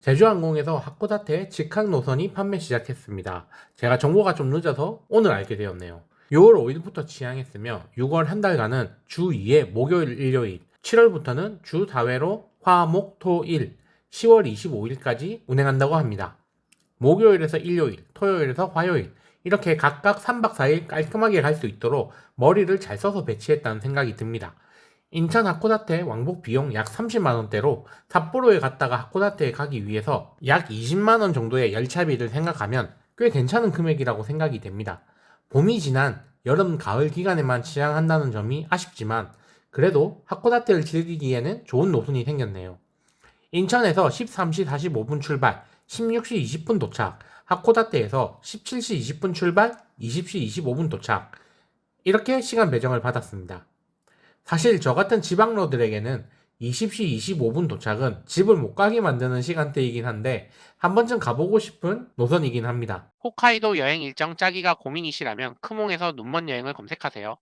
제주항공에서 하코다테 직항 노선이 판매 시작했습니다. 제가 정보가 좀 늦어서 오늘 알게 되었네요. 6월 5일부터 취항했으며 6월 한 달간은 주 2회 목요일 일요일, 7월부터는 주 4회로 화, 목, 토, 일, 10월 25일까지 운행한다고 합니다. 목요일에서 일요일, 토요일에서 화요일 이렇게 각각 3박 4일 깔끔하게 갈 수 있도록 머리를 잘 써서 배치했다는 생각이 듭니다. 인천 하코다테 왕복 비용 약 30만 원대로 삿포로에 갔다가 하코다테에 가기 위해서 약 20만 원 정도의 열차비를 생각하면 꽤 괜찮은 금액이라고 생각이 됩니다. 봄이 지난 여름 가을 기간에만 취항한다는 점이 아쉽지만 그래도 하코다테를 즐기기에는 좋은 노선이 생겼네요. 인천에서 13시 45분 출발, 16시 20분 도착, 하코다테에서 17시 20분 출발, 20시 25분 도착. 이렇게 시간 배정을 받았습니다. 사실 저 같은 지방러들에게는 20시 25분 도착은 집을 못 가게 만드는 시간대이긴 한데 한 번쯤 가보고 싶은 노선이긴 합니다. 홋카이도 여행 일정 짜기가 고민이시라면 크몽에서 눈먼 여행을 검색하세요.